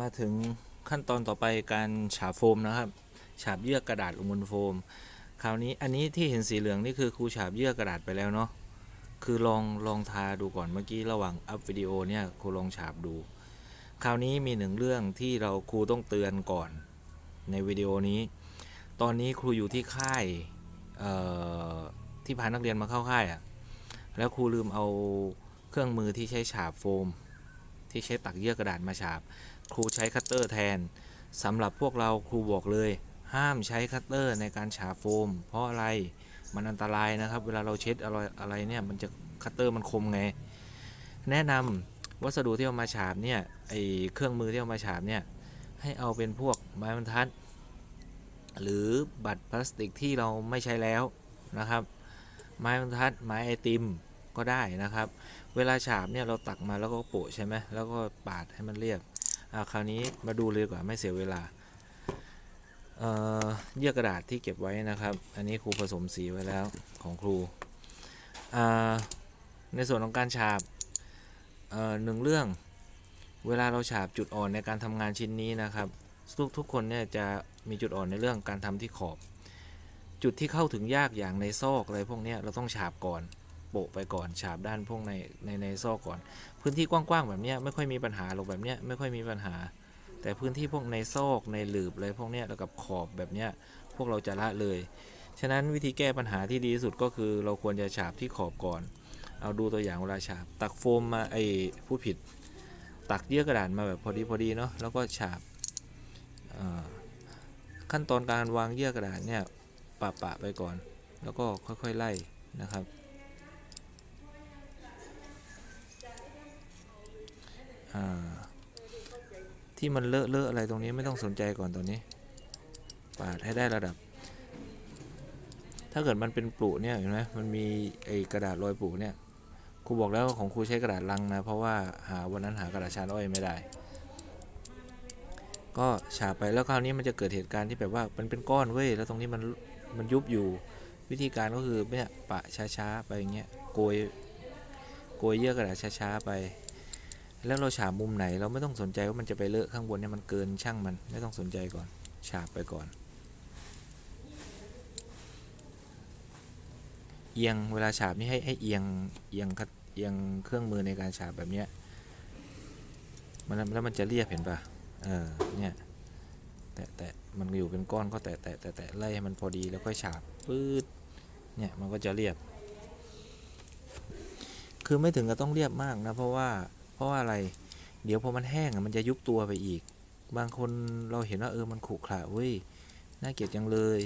มาถึงขั้นตอนต่อไปการฉาบโฟมนะครับ ฉาบเยื่อกระดาษลงบนโฟม คราวนี้อันนี้ที่เห็นสีเหลืองนี่คือครูฉาบเยื่อกระดาษไปแล้วเนาะคือลองลองทาดูก่อนเมื่อกี้ระหว่างอัพวิดีโอเนี่ยครูลองฉาบดู คราวนี้มีหนึ่งเรื่องที่เราครูต้องเตือนก่อนในวิดีโอนี้ ตอนนี้ครูอยู่ที่ค่ายที่พานักเรียนมาเข้าค่ายอะ่ะแล้วครูลืมเอาเครื่องมือที่ใช้ฉาบโฟม ที่ใช้ตักเยื่อกระดาษมาฉาบ ครูใช้คัตเตอร์แทนสำหรับพวกเราครูบอกเลย ห้ามใช้คัตเตอร์ในการฉาโฟม เพราะอะไรมันอันตรายนะครับ เวลาเราเช็ดอะไรอะไรเนี่ยมันจะคัตเตอร์มันคมไง แนะนำวัสดุที่เอามาฉาบเนี่ยไอเครื่องมือที่เอามาฉาบเนี่ยให้เอาเป็นพวกไม้บรรทัด หรือบัตรพลาสติกที่เราไม่ใช้แล้วนะครับ ไม้บรรทัดไม้ไอติมก็ได้นะครับ เวลาฉาบเนี่ยเราตักมาแล้วก็โปะใช่ไหมแล้วก็ปาดให้มันเรียบ อาคราวนี้มาดูเลยกว่าไม่เสียเวลาเอ่อเยื่อกระดาษที่เก็บไว้นะครับ อันนี้ครูผสมสีไว้แล้วของครู ในส่วนของการฉาบเอ่อหนึ่งเรื่อง เวลาเราฉาบจุดอ่อนในการทำงานชิ้นนี้นะครับ ทุกทุกคนเนี่ยจะมีจุดอ่อนในเรื่องการทำที่ขอบ จุดที่เข้าถึงยากอย่างในซอกอะไรพวกนี้เราต้องฉาบก่อน โปะไปก่อนฉาบด้านพวกในในในซอกก่อน พื้นที่กว้างๆแบบเนี้ยไม่ค่อยมีปัญหาหรอกแบบเนี้ยไม่ค่อยมีปัญหา แต่พื้นที่พวกในซอกในหลืบอะไรพวกเนี้ยแล้วกับขอบแบบเนี้ยพวกเราจะละเลย ฉะนั้นวิธีแก้ปัญหาที่ดีที่สุดก็คือเราควรจะฉาบที่ขอบก่อน เอาดูตัวอย่างเวลาฉาบ ตักโฟมมาไอ้ผู้ผิด ตักเยื่อกระดาษมาแบบพอดีพอดีเนาะแล้วก็ฉาบขั้นตอนการวางเยื่อกระดาษเนี่ยปะปะไปก่อน แล้วก็ค่อยๆไล่นะครับ ที่มันเลอะเลอะอะไรตรงนี้ไม่ต้องสนใจก่อนตอนนี้ ปาดให้ได้ระดับ ถ้าเกิดมันเป็นปลุเนี่ยเห็นไหมมันมีไอกระดาษรอยปลุเนี่ยครูบอกแล้วว่าของครูใช้กระดาษลังนะ เพราะว่าหาวันนั้นหากระดาษชานอ้อยไม่ได้ ก็ฉาไปแล้วคราวนี้มันจะเกิดเหตุการณ์ที่แบบว่ามันเป็นก้อนเว้ยแล้วตรงนี้มันมันยุบอยู่วิธีการก็คือเนี่ยปะช้าๆไปอย่างเงี้ยโกยโกยเยื่อกระดาษช้าๆไป แล้วเราฉาบมุมไหนเราไม่ต้องสนใจว่ามันจะไปเลอะข้างบนเนี่ยมันเกินช่างมันไม่ต้องสนใจก่อนฉาบไปก่อน เอียงเวลาฉาบนี่ให้ให้เอียงเอียงคัดเอียงเครื่องมือในการฉาบแบบเนี้ยมันแล้วมันจะเรียบเห็นปะเออเนี่ยแตะแตะมันอยู่เป็นก้อนก็แตะแตะแตะแตะไล่ให้มันพอดีแล้วค่อยฉาบปื๊ดเนี่ยมันก็จะเรียบ คือไม่ถึงกับต้องเรียบมากนะเพราะว่า เพราะว่าอะไร เดี๋ยวพอมันแห้งอะมันจะยุบตัวไปอีก บางคนเราเห็นว่าเออมันขรุขระเว้ยน่าเกลียดจังเลย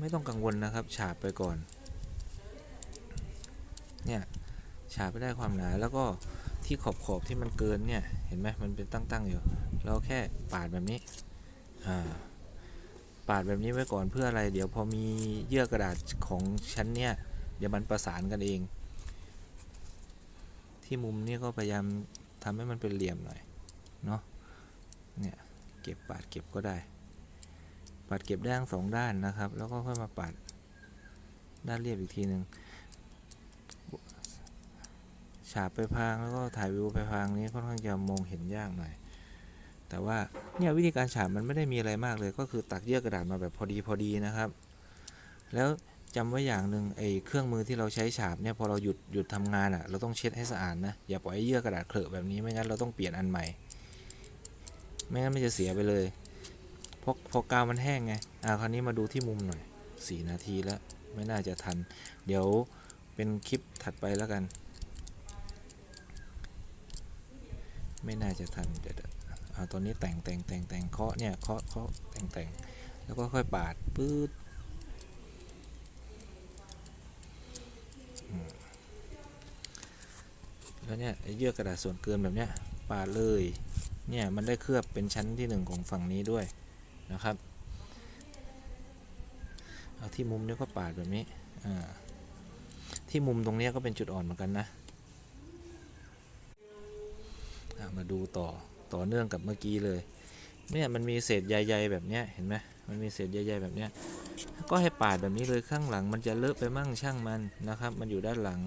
ไม่ต้องกังวลนะครับ ฉาบไปก่อน เนี่ยฉาบไปได้ความหนาแล้วก็ที่ขอบขอบๆที่มันเกินเนี่ยเห็นไหมมันเป็นตั้งๆอยู่ เราแค่ปาดแบบนี้อ่าปาดแบบนี้ไว้ก่อนเพื่ออะไร เดี๋ยวพอมีเยื่อกระดาษของชั้นเนี่ยเดี๋ยวมันประสานกันเอง ที่มุมนี้ก็พยายามทำให้มันเป็นเหลี่ยมหน่อยเนาะเนี่ยเก็บปาดเก็บก็ได้ ปาดเก็บได้ทั้งสองด้านนะครับ แล้วก็ค่อยมาปาดด้านเรียบอีกทีหนึ่งฉาบไปพางแล้วก็ถ่ายวิวไปพางนี้ค่อนข้างจะมองเห็นยากหน่อย แต่ว่าเนี่ยวิธีการฉาบมันไม่ได้มีอะไรมากเลย ก็คือตักเยื่อกระดาษมาแบบพอดีพอดีนะครับ แล้ว จำไว้อย่างหนึ่งไอ้เครื่องมือที่เราใช้ฉาบเนี่ยพอเราหยุดหยุดทำงานอะ่ะเราต้องเช็ดให้สะอาดนะอย่าปล่อยให้เยื่อกระดาษเคลอะแบบนี้ไม่งั้นเราต้องเปลี่ยนอันใหม่ ไม่งั้นมันจะเสียไปเลยเพราะพอกาวมันแห้งไงอ่าคราวนี้มาดูที่มุมหน่อยสี่นาทีแล้วไม่น่าจะทัน เดี๋ยวเป็นคลิปถัดไปแล้วกัน ไม่น่าจะทันเดี๋ยวอ่าตอนนี้แต่งแต่งแต่งแต่งเคาะเนี่ยเคาะเคาะแต่งแต่งแล้วก็ค่อยปาดปื๊ด แล้วเนี่ยไอ้เยื่อกระดาษส่วนเกินแบบเนี้ยปาดเลยเนี่ยมันได้เคลือบเป็นชั้นที่หนึ่งของฝั่งนี้ด้วยนะครับเอาที่มุมเนี้ยก็ปาดแบบนี้ที่มุมตรงเนี้ยก็เป็นจุดอ่อนเหมือนกันนะอะมาดูต่อต่อเนื่องกับเมื่อกี้เลยเนี่ยมันมีเศษใยๆแบบเนี้ยเห็นไหม มันมีเศษใยๆแบบเนี้ยก็ให้ปาดแบบนี้เลยข้างหลัง มันจะเลอะไปมั่งช่างมันนะครับ มันอยู่ด้านหลัง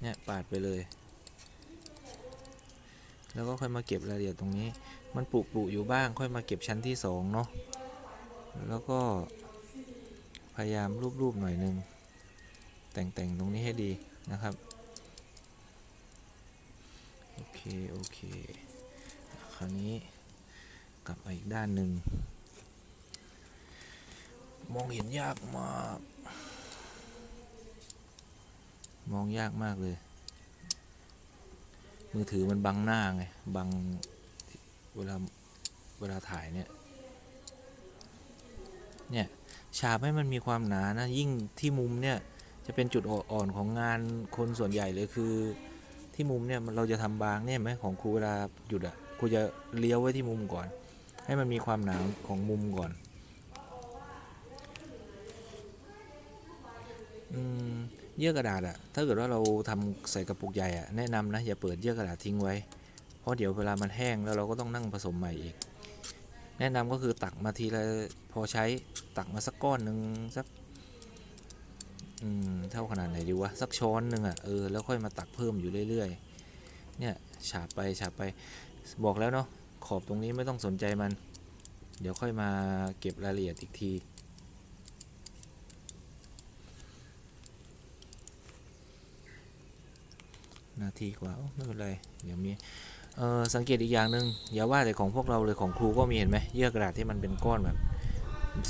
เนี่ยปาดไปเลย แล้วก็ค่อยมาเก็บรายละเอียดตรงนี้ มันปุปุอยู่บ้าง ค่อยมาเก็บชั้นที่สองเนาะแล้วก็พยายามรูปๆหน่อยนึงแต่งแต่งตรงนี้ให้ดีนะครับโอเคโอเคคราวนี้กลับมาอีกด้านหนึ่ง มองเห็นยากมาก มองยากมากเลย มือถือมันบังหน้าไง บัง เวลา เวลาถ่ายเนี่ย เนี่ย ฉาบให้มันมีความหนานะ ยิ่งที่มุมเนี่ย จะเป็นจุดอ่อนของงานคนส่วนใหญ่เลยคือ ที่มุมเนี่ยเราจะทำบางเนี่ยไหมของครูเวลาหยุดอะ่ะครูจะเลี้ยวไว้ที่มุมก่อน ให้มันมีความหนาของมุมก่อน อืม เยื่อกระดาษอะถ้าเกิดว่าเราทำใส่กระปุกใหญ่อะแนะนำนะอย่าเปิดเยื่อกระดาษทิ้งไว้ เพราะเดี๋ยวเวลามันแห้งแล้วเราก็ต้องนั่งผสมใหม่อีก แนะนำก็คือตักมาทีละพอใช้ตักมาสักก้อนหนึ่งสักอืมเท่าขนาดไหนดีวะสักช้อนหนึ่งอะเออแล้วค่อยมาตักเพิ่มอยู่เรื่อยๆ เนี่ยฉาบไปฉาบไปบอกแล้วเนาะขอบตรงนี้ไม่ต้องสนใจมัน เดี๋ยวค่อยมาเก็บรายละเอียดอีกที นาทีกว่าไม่เป็นไรเดี๋ยวมีเออสังเกตอีกอย่างหนึ่งอย่าว่าแต่ของพวกเราเลยของครูก็มีเห็นไหมเยื่อกระดาษที่มันเป็นก้อนแบบ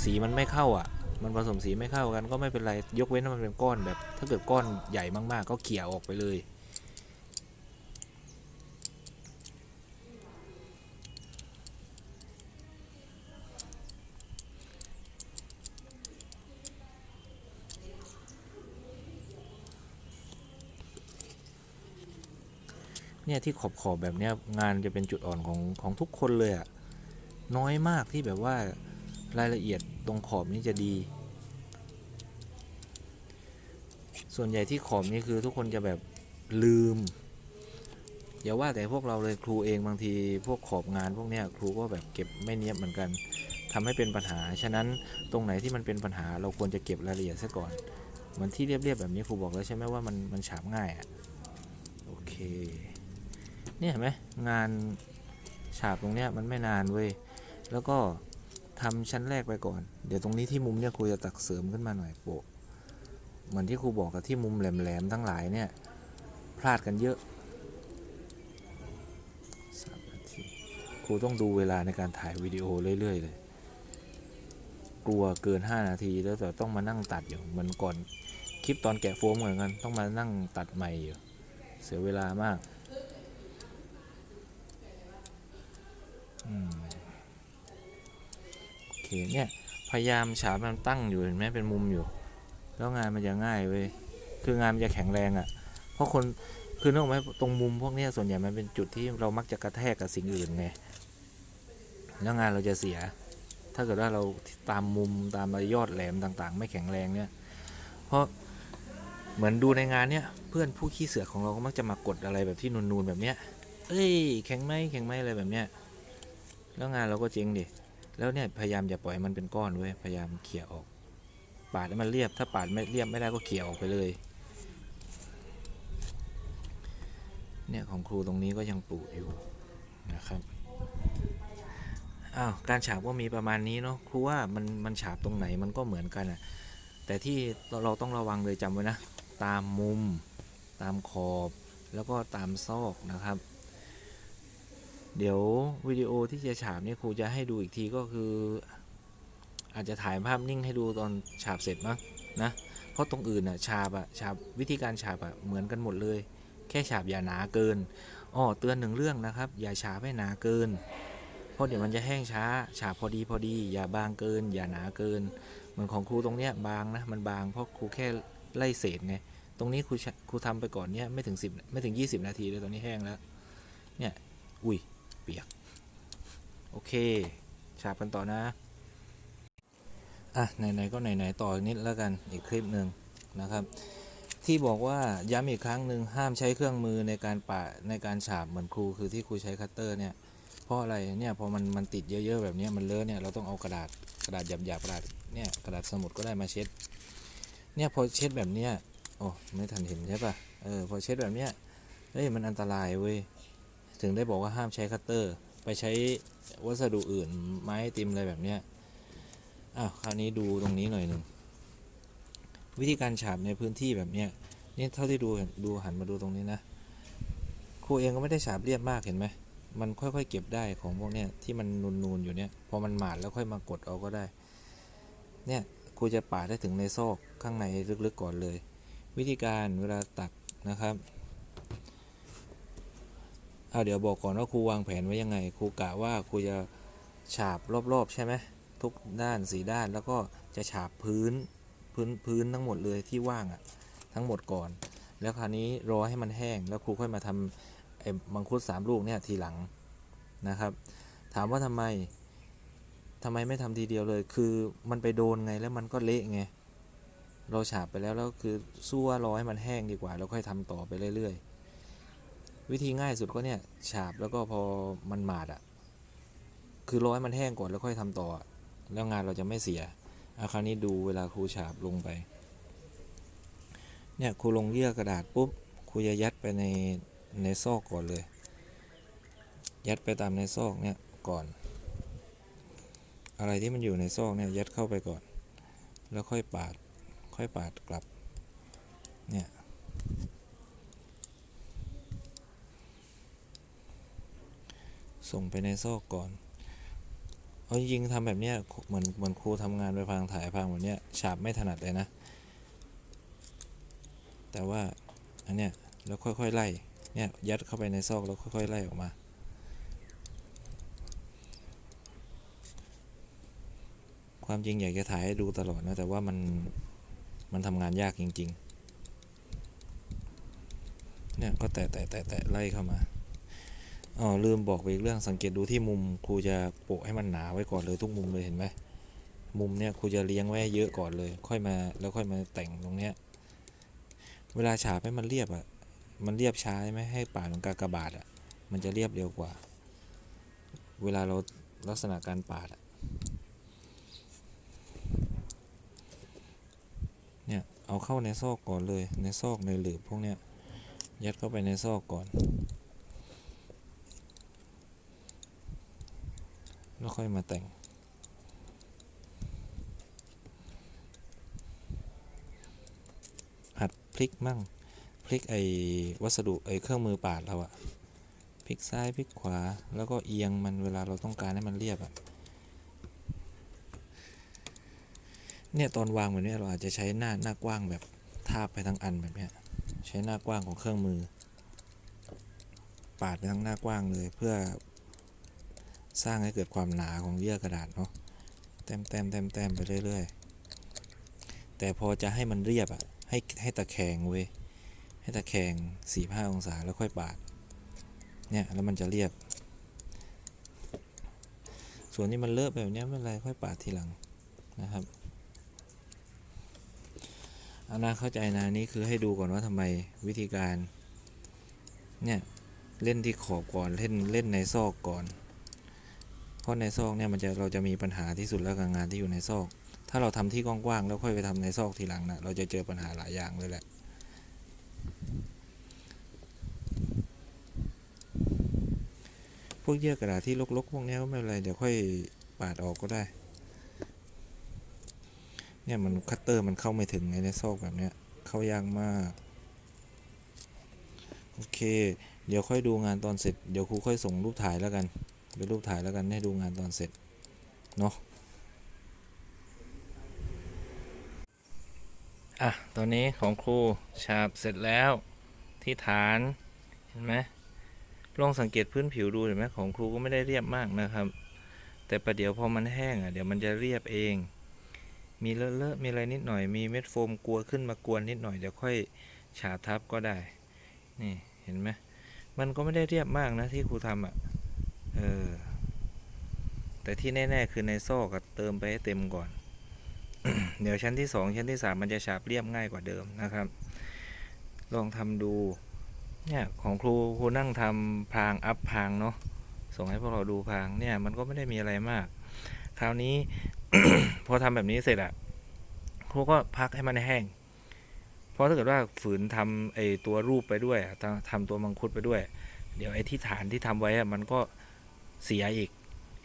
สีมันไม่เข้าอะ มันผสมสีไม่เข้ากันก็ไม่เป็นไรยกเว้นถ้ามันเป็นก้อนแบบ ถ้าเกิดก้อนใหญ่มากๆ ก็เขี่ยออกไปเลย เนี่ยที่ขอบขอบแบบเนี้ยงานจะเป็นจุดอ่อนของของทุกคนเลยอะน้อยมากที่แบบว่ารายละเอียดตรงขอบนี้จะดี ส่วนใหญ่ที่ขอบนี้คือทุกคนจะแบบลืมอย่าว่าแต่พวกเราเลยครูเองบางทีพวกขอบงานพวกเนี้ยครูก็แบบเก็บไม่เนียบเหมือนกันทำให้เป็นปัญหา ฉะนั้นตรงไหนที่มันเป็นปัญหาเราควรจะเก็บรายละเอียดซะก่อนเหมือนที่เรียบๆแบบนี้ครูบอกแล้วใช่ไหมว่ามันมันฉาบง่ายอะโอเค เนี่ยเห็นไหมงานฉาบตรงเนี้ยมันไม่นานเว้ยแล้วก็ทำชั้นแรกไปก่อน เดี๋ยวตรงนี้ที่มุมเนี่ยครูจะตักเสริมขึ้นมาหน่อยโปะเหมือนที่ครูบอกกับที่มุมแหลมๆทั้งหลายเนี่ยพลาดกันเยอะสามนาทีครูต้องดูเวลาในการถ่ายวิดีโอเรื่อยๆเลย กลัวเกิน 5 นาทีแล้วแต่ต้องมานั่งตัดอยู่เหมันก่อนคลิปตอนแกะโฟมเหมือนกันต้องมานั่งตัดใหม่อยู่เสียเวลามาก อืม โอเคเนี่ย พยายามฉาบมันตั้งอยู่เห็นไหมเป็นมุมอยู่ แล้วงานมันจะง่ายเว้ยคืองานมันจะแข็งแรงอะ่ะ เพราะคนคือนึกไหมตรงมุมพวกนี้ส่วนใหญ่มันเป็นจุดที่เรามักจะกระแทกกับสิ่งอื่นไงแล้วงานเราจะเสีย ถ้าเกิดว่าเราตามมุมตามยอดแหลมต่าง ๆ ไม่แข็งแรงเนี่ย เพราะเหมือนดูในงานเนี้ยเพื่อนผู้ขี้เสือของเราก็มักจะมากดอะไรแบบที่นูนๆแบบเนี้ย เอ้ย แข็งไหมแข็งไหมอะไรแบบเนี้ย แล้วงานเราก็เจ๊งดิแล้วเนี่ยพยายามอย่าปล่อยมันเป็นก้อนเว้ยพยายามเขี่ยออก ปาดให้มันเรียบ ถ้าปาดไม่เรียบไม่ได้ก็เขี่ยออกไปเลย เนี่ยของครูตรงนี้ก็ยังปูดอยู่นะครับอ้าวการฉาบก็มีประมาณนี้เนาะครูว่ามันมันฉาบตรงไหนมันก็เหมือนกันอะแต่ที่เราเราต้องระวังเลยจำไว้นะ ตามมุม ตามขอบ แล้วก็ตามซอกนะครับ เดี๋ยววิดีโอที่จะฉาบนี่ครูจะให้ดูอีกทีก็คือ อาจจะถ่ายภาพนิ่งให้ดูตอนฉาบเสร็จมั้งนะเพราะตรงอื่นอะฉาบอะฉาบวิธีการฉาบอะเหมือนกันหมดเลย แค่ฉาบอย่าหนาเกินอ้อเตือนหนึ่งเรื่องนะครับ อย่าฉาบให้หนาเกิน เพราะเดี๋ยวมันจะแห้งช้าฉาบพอดีพอดี อย่าบางเกิน อย่าหนาเกิน เหมือนของครูตรงเนี้ยบางนะมันบางเพราะครูแค่ไล่เศษไงตรงนี้ครูครูทำไปก่อนเนี้ยไม่ถึงสิบไม่ถึง 20 นาทีเลยตอนนี้แห้งแล้วเนี่ยอุ้ย ปียก โอเค ฉาบกันต่อนะ อะ ไหน ๆ ก็ไหน ๆ ต่อนิดแล้วกันอีกคลิปหนึ่งนะครับ ที่บอกว่าย้ำอีกครั้งหนึ่งห้ามใช้เครื่องมือในการปะในการฉาบเหมือนครูคือที่ครูใช้คัตเตอร์เนี่ยเพราะอะไรเนี่ยพอมันมันติดเยอะๆแบบนี้มันเลอะเนี่ยเราต้องเอากระดาษกระดาษหยาบๆกระดาษเนี่ยกระดาษสมุดก็ได้มาเช็ดเนี่ยพอเช็ดแบบเนี้ยโอ้ไม่ทันเห็นใช่ปะเออพอเช็ดแบบเนี้ยเฮ้ยมันอันตรายเว้ย ถึงได้บอกว่าห้ามใช้คัตเตอร์ ไปใช้วัสดุอื่นไม้ติมอะไรแบบเนี้ยอ้าวคราวนี้ดูตรงนี้หน่อยหนึ่งวิธีการฉาบในพื้นที่แบบเนี้ยนี่เท่าที่ดูดูหันมาดูตรงนี้นะครูเองก็ไม่ได้ฉาบเรียบมากเห็นไหมมันค่อยๆเก็บได้ของพวกเนี้ยที่มันนูนๆอยู่เนี้ยพอมันหมาดแล้วค่อยมากดเอาก็ได้เนี่ยครูจะปาดได้ถึงในซอกข้างในลึกๆก่อนเลย วิธีการเวลาตักนะครับ เอาเดี๋ยวบอกก่อนว่าครูวางแผนไว้ยังไง ครูกะว่าครูจะฉาบรอบๆ ใช่ไหมทุกด้านสีด้านแล้วก็จะฉาบพื้นพื้นพื้นทั้งหมดเลยที่ว่างอะ่ะทั้งหมดก่อน แล้วคราวนี้รอให้มันแห้ง แล้วครูค่อยมาทำไอ้มังคุดสามลูกเนี่ยทีหลังนะครับ ถามว่าทำไมทำไมไม่ทำทีเดียวเลย คือมันไปโดนไงแล้วมันก็เละไงเราฉาบไปแล้วแล้วคือสู้ว่ารอให้มันแห้งดีกว่า แล้วค่อยทำต่อไปเรื่อยๆ วิธีง่ายสุดก็เนี่ยฉาบแล้วก็พอมันหมาดอะ่ะ คือรอให้มันแห้งก่อนแล้วค่อยทำต่อ แล้วงานเราจะไม่เสียอาคราวนี้ดูเวลาครูฉาบลงไป เนี่ยครูลงเยื่อกระดาษปุ๊บครูจะยัดไปในในซอกก่อนเลย ยัดไปตามในซอกเนี่ยก่อน อะไรที่มันอยู่ในซอกเนี่ยยัดเข้าไปก่อน แล้วค่อยปาดค่อยปาดกลับเนี่ย ส่งไปในซอกก่อนเอาจริงทำแบบเนี้ยเหมือนเหมือนครูทำงานไปพังถ่ายพังแบบเนี้ยฉาบไม่ถนัดเลยนะ แต่ว่าอันเนี้ยแล้วค่อยๆไล่เนี่ยยัดเข้าไปในซอกแล้วค่อยๆไล่ออกมาความจริงอยากจะถ่ายให้ดูตลอดนะ แต่ว่ามัน มันทำงานยากจริง ๆ เนี่ย ก็แตะแตะแตะแตะไล่เข้ามา อ๋อลืมบอกไปอีกเรื่องสังเกตดูที่มุมครูจะโปะให้มันหนาไว้ก่อนเลยทุกมุมเลยเห็นไหมมุมเนี่ยครูจะเลี้ยงไว้เยอะก่อนเลย ค่อยมาแล้วค่อยมาแต่งตรงเนี้ยเวลาฉาบให้มันเรียบอะมันเรียบช้าใช่ไหมให้ป่าดของกากบาทอะมันจะเรียบเร็วกว่า เวลาเราลักษณะการปาดอะเนี่ยเอาเข้าในซอกก่อนเลยในซอกในหลืบพวกเนี้ยยัดเข้าไปในซอกก่อน แล้วค่อยมาแต่ง หัดพลิกมั่ง พลิกไอ้วัสดุไอ้เครื่องมือปาดเราอะพลิกซ้ายพลิกขวาแล้วก็เอียงมันเวลาเราต้องการให้มันเรียบอะเนี่ยตอนวางแบบนี้เราอาจจะใช้หน้าหน้ากว้างแบบทาบไปทั้งอันแบบนี้ใช้หน้ากว้างของเครื่องมือ ปาดไปทั้งหน้ากว้างเลยเพื่อ สร้างให้เกิดความหนาของเยื่อกระดาษเนาะแต้มแต้มแต้มแต้มไปเรื่อยๆ แต่พอจะให้มันเรียบอะให้ให้ตะแคงเว้ยให้ตะแคงสี่ห้าองศาแล้วค่อยปาดเนี่ยแล้วมันจะเรียบ ส่วนนี้มันเลอะแบบนี้ไม่เป็นไรค่อยปาดทีหลังนะครับเอานาเข้าใจนะนี่คือให้ดูก่อนว่าทำไมวิธีการเนี่ยเล่นที่ขอบก่อนเล่นเล่นในซอกก่อน ราะในซอกเนี่ยมันจะเราจะมีปัญหาที่สุดแล้วกับงานที่อยู่ในซอก ถ้าเราทำที่กว้างๆแล้วค่อยไปทำในซอกทีหลังนะเราจะเจอปัญหาหลายอย่างเลยแหละพวกเยื่อกระดาษที่ลกๆพวกนี้ก็ไม่เป็นไรเดี๋ยวค่อยปาดออกก็ได้ เนี่ยมันคัตเตอร์มันเข้าไม่ถึงในซอกแบบเนี้ยเข้ายากมากโอเค เดี๋ยวค่อยดูงานตอนเสร็จ เดี๋ยวครูค่อยส่งรูปถ่ายแล้วกัน เดี๋ยวรูปถ่ายแล้วกันให้ดูงานตอนเสร็จ เนาะอะ ตอนนี้ของครูฉาบเสร็จแล้วที่ฐานเห็นไหมลองสังเกตพื้นผิวดูเห็นไหมของครูก็ไม่ได้เรียบมากนะครับ แต่ประเดี๋ยวพอมันแห้งอะเดี๋ยวมันจะเรียบเอง มีเลอะๆมีอะไรนิดหน่อยมีเม็ดโฟมกลัวขึ้นมากวนนิดหน่อยเดี๋ยวค่อยฉาบทับก็ได้ นี่เห็นไหมมันก็ไม่ได้เรียบมากนะที่ครูทำอะ เออ แต่ที่แน่ๆคือในซอกอะเติมไปให้เต็มก่อน เดี๋ยวชั้นที่สองชั้นที่สามมันจะฉาบเรียบง่ายกว่าเดิมนะครับ ลองทำดู เนี่ยของครูครูนั่งทำพางอัพพางเนาะ ส่งให้พวกเราดูพาง เนี่ย มันก็ไม่ได้มีอะไรมาก คราวนี้ พอทำแบบนี้เสร็จอะครูก็พักให้มันแห้งเพราะถ้าเกิดว่าฝืนทำไอตัวรูปไปด้วยทำตัวมังคุดไปด้วย เดี๋ยวไอ้ที่ฐานที่ทำไว้อะมันก็ เสียอีก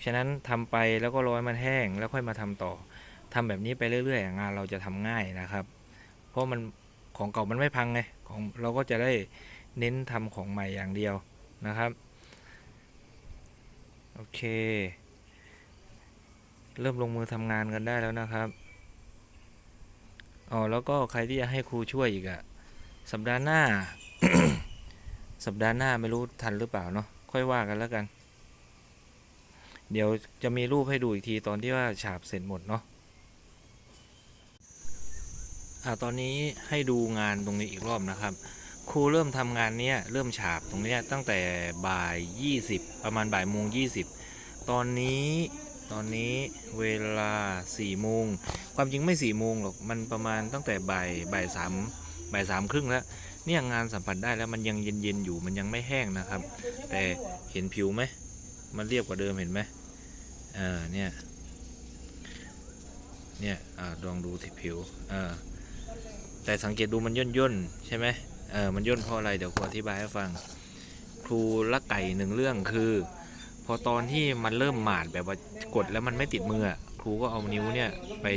ฉะนั้นทำไปแล้วก็รอให้มันแห้งแล้วค่อยมาทำต่อทำแบบนี้ไปเรื่อยๆ งานเราจะทำง่ายนะครับ เพราะมันของเก่ามันไม่พังไงของเราก็จะได้เน้นทำของใหม่อย่างเดียวนะครับ โอเค เริ่มลงมือทำงานกันได้แล้วนะครับอ๋อแล้วก็ใครที่จะให้ครูช่วยอีกอะสัปดาห์หน้า สัปดาห์หน้าไม่รู้ทันหรือเปล่าเนาะค่อยว่ากันแล้วกัน เดี๋ยวจะมีรูปให้ดูอีกทีตอนที่ว่าฉาบเสร็จหมดเนาะอ่าตอนนี้ให้ดูงานตรงนี้อีกรอบนะครับ ครูเริ่มทำงานเนี้ยเริ่มฉาบตรงเนี้ยตั้งแต่บ่าย 20 ประมาณบ่ายโมง20 ตอนนี้ตอนนี้เวลา4โมงความจริงไม่4โมงหรอกมันประมาณตั้งแต่บ่ายบ่ายสามบ่ายสามครึ่งแล้วเนี่ยงานสัมผัสได้แล้วมันยังเย็นๆอยู่มันยังไม่แห้งนะครับ แต่เห็นผิวไหม มันเรียบกว่าเดิมเห็นไหมอ่าเนี่ยเนี่ยอ่าลองดูที่ผิวอ่าแต่สังเกตดูมันย่นย่นใช่ไหมเออมันย่นเพราะอะไรเดี๋ยวครูอธิบายให้ฟัง ครูละไก่หนึ่งเรื่องคือ พอตอนที่มันเริ่มหมาดแบบว่ากดแล้วมันไม่ติดมือครูก็เอานิ้วเนี่ยไป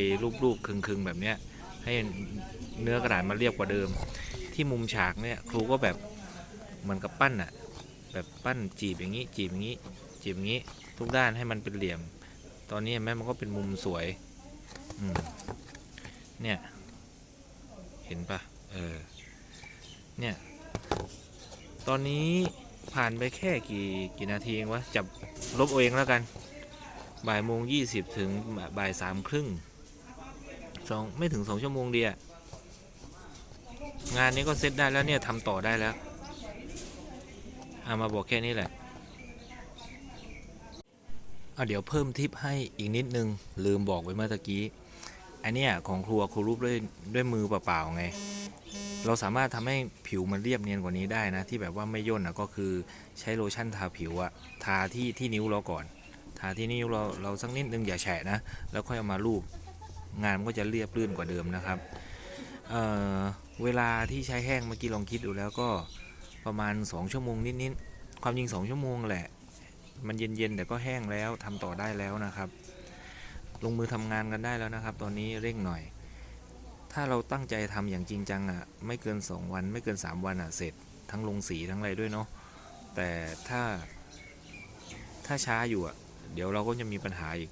รูปๆคึงๆแบบเนี้ยให้เนื้อกระดาษมันเรียบกว่าเดิม ที่มุมฉากเนี่ยครูก็แบบเหมือนกับปั้นอะแบบปั้นจีบอย่างนี้จีบอย่างนี้ จีบอย่างนี้ ทุกด้านให้มันเป็นเหลี่ยม ตอนนี้เห็นไหมมันก็เป็นมุมสวยอืมเนี่ยเห็นปะเออเนี่ยตอนนี้ผ่านไปแค่กี่กี่นาทีเองวะจับลบเอาเองแล้วกัน บ่ายโมงยี่สิบถึงบ่ายสามครึ่งสองไม่ถึงสองชั่วโมงเดียวงานนี้ก็เสร็จได้แล้วเนี่ยทำต่อได้แล้ว เอามาบอกแค่นี้แหละ เเดี๋ยวเพิ่มทิปให้อีกนิดนึง ลืมบอกไว้เมื่อตะกี้ อันเนี้ยของครัวครูรูปด้วยด้วยมือเปล่าๆไง เราสามารถทำให้ผิวมันเรียบเนียนกว่านี้ได้นะ ที่แบบว่าไม่ย่นนะก็คือใช้โลชั่นทาผิวอะทาที่ที่นิ้วเราก่อน ทาที่นิ้วเราเราสักนิดนึงอย่าแฉะนะ แล้วค่อยเอามาลูบงานมันก็จะเรียบรื่นกว่าเดิมนะครับเเวลาที่ใช้แห้งเมื่อกี้ลองคิดดูแล้วก็ประมาณ 2 ชั่วโมงนิดๆความจริง 2 ชั่วโมงแหละ มันเย็นๆแต่ก็แห้งแล้วทำต่อได้แล้วนะครับ ลงมือทำงานกันได้แล้วนะครับ ตอนนี้เร่งหน่อย ถ้าเราตั้งใจทำอย่างจริงจังอะไม่เกิน 2 วันไม่เกิน 3 วันอะเสร็จทั้งลงสีทั้งอะไรด้วยเนาะแต่ถ้าถ้าช้าอยู่อะเดี๋ยวเราก็จะมีปัญหาอีก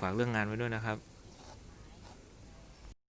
ฝากเรื่องงานไว้ด้วยนะครับ